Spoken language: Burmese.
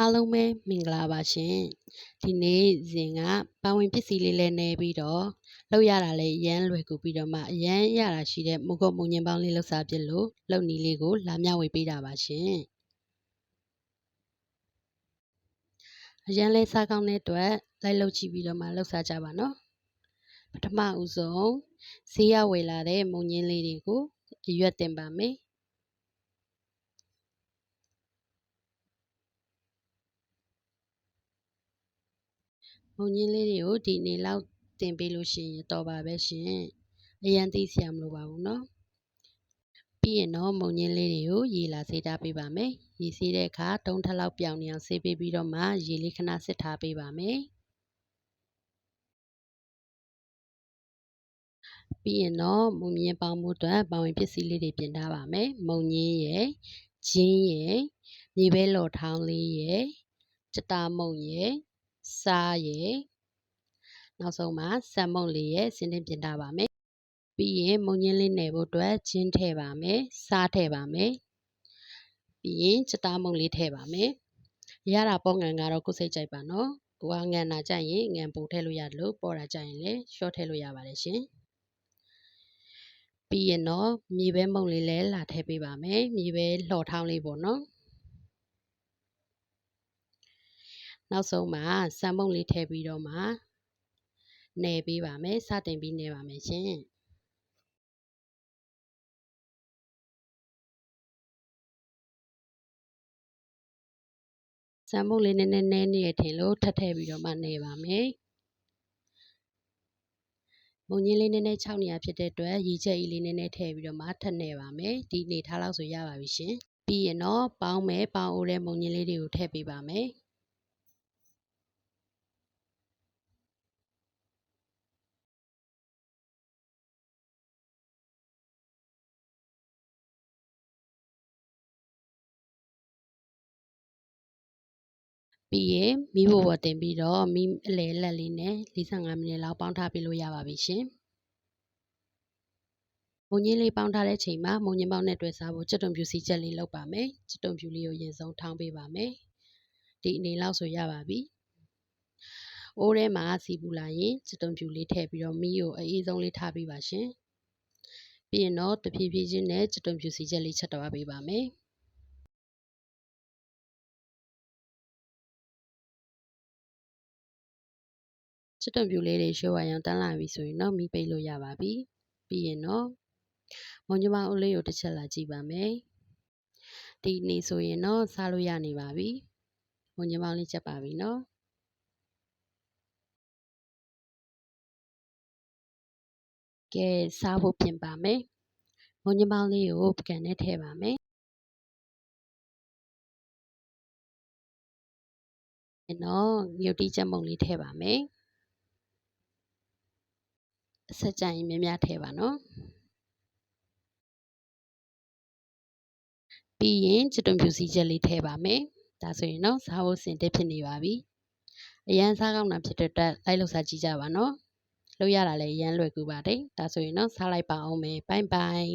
အားလုံးပဲမင်္ဂလာပါရှင်ဒီနေ့ဇင်ကပါဝင်ပစ္စည်းလေးလဲနေပြီးတော့လောက်ရတာလဲအရန်လွယ်ကူပြီးတော့မှအရန်ရတာရှိတဲ့မုတ်ကုတ်မုံညင်ပေါင်းလေးလှုပ်စားပြလို့လုံနီလေးကိုလာမျှဝေပေးတာပါရှင်အရန်လဲစားကောင်းတဲ့အတွက်လိုက်လုပ်ကြည့်ပြီးတော့မှလှုပ်စားကြပါနော်ပထမဦးဆုံးဈေးရဝယ်လာတဲ့မုံညင်းလေးတွေကိုရွက်တင်ပါမယ် မုံညင်းလေးတွေကိုဒီအနေလောက်တင်ပေးလို့ရှိရင်တော်ပါပဲရှင်အရန်သိစရာမလိုပါဘူးเนาะပြီးရင်တော့မုံညင်းလေးတွေကိုရေလာစေးထားပေးပါမယ်ရေစေးတဲ့အခါတုံးထက်လောက်ပြောင်နေအောင်စေးပေးပြီးတော့မှရေလေးခဏစစ်ထားပေးပါမယ်ပြီးရင်တော့မုံမြင်းပေါင်းမှုအတွက်ပေါဝင်ပစ္စည်းလေးတွေပြင်ထားပါမယ်မုံညင်းရယ်ဂျင်းရယ်မြေပဲလော်ထောင်းလေးရယ်ကြတာမုံရယ် စားရယ်နောက်ဆုံးမှာဆန်မုန့်လေးရဲ့စင်းတင်ပြင်ထားပါမယ်ပြီးရင်မုံညင်းလေးနယ်ဖို့အတွက်ဂျင်းထည့်ပါမယ်စားထည့်ပါမယ်ပြီးရင်စတားမုံလေးထည့်ပါမယ်ရတာပေါ့ငံကတော့ကိုယ်စိတ်ကြိုက်ပါနော်ကိုကငံတာကြိုက်ရင်ငံပုံထည့်လို့ရတယ်လို့ပေါ်တာကြိုက်ရင်လည်းရှော့ထည့်လို့ရပါတယ်ရှင်ပြီးရင်တော့မြေပဲမုံလေးလည်းလာထည့်ပေးပါမယ်မြေပဲလှော်ထောင်းလေးပေါ့နော် နောက်ဆုံးမှာစံမုံလေးထည့်ပြီးတော့မှနယ်ပေးပါမယ်စတင်ပြီးနယ်ပါမယ်ရှင်စံမုံလေးနည်းနည်းနည်းနေထင်လို့ထပ်ထည့်ပြီးတော့မှနယ်ပါမယ်မုံညင်းလေးနည်းနည်း6နေရဖြစ်တဲ့အတွက်ရေချက်ကြီးလေးနည်းနည်းထည့်ပြီးတော့မှထပ်နယ်ပါမယ်ဒီနေထားလောက်ဆိုရပါပြီရှင်ပြီးရင်တော့ပေါင်းမယ်ပေါင်းအိုးတဲ့မုံညင်းလေးတွေကိုထည့်ပေးပါမယ် ပြီးရင်မီးဘိုပေါ်တင်ပြီးတော့မီးအလဲလက်လေးနဲ့45မိနစ်လောက်ပေါင်းထားပေးလို့ရပါပြီရှင်မုံညင်းလေးပေါင်းထားတဲ့ချိန်မှာမုံညင်းပေါင်းနဲ့တွေ့စားဖို့ကျွတ်တုံပြူစီချက်လေးလုပ်ပါမယ်ကျွတ်တုံပြူလေးကိုရင်ဆုံးထောင်းပေးပါမယ်ဒီအနေလောက်ဆိုရပါပြီအိုးထဲမှာစီပူလာရင်ကျွတ်တုံပြူလေးထည့်ပြီးတော့မီးကိုအေးဆုံးလေးထားပေးပါရှင်ပြီးရင်တော့တဖြည်းဖြည်းချင်းနဲ့ကျွတ်တုံပြူစီချက်လေးချက်တော့ပေးပါမယ် ချစ်တုံပြူလေးတွေရှိုးဝါရောင်တန်းလာပြီဆိုရင်တော့မီးပိတ်လို့ရပါပြီပြီးရင်တော့မုံညမအုပ်လေးကိုတစ်ချက်လာကြည့်ပါမယ်ဒီနေ့ဆိုရင်တော့စားလို့ရနေပါပြီမုံညမလေးချက်ပါပြီနော်ကဲစားဖို့ပြင်ပါမယ်မုံညမလေးကိုပကံနဲ့ထည့်ပါမယ်နော်မြုပ်တိချက်မုံလေးထည့်ပါမယ်အ ဆက်ကြရင်များများထည့်ပါနော်ပြီးရင်ချစ်တုံဖြူစီချက်လေးထည့်ပါမယ်ဒါဆိုရင်တော့စားဖို့စင်တက်ဖြစ်နေပါပြီအရန်စားကောင်းတာဖြစ်တဲ့အတွက်လိုက်လို့စားကြည့်ကြပါနော်လုပ်ရတာလည်းအရန်လွယ်ကူပါတယ်ဒါဆိုရင်တော့စားလိုက်ပါအောင်မယ်ဘိုင်ဘိုင်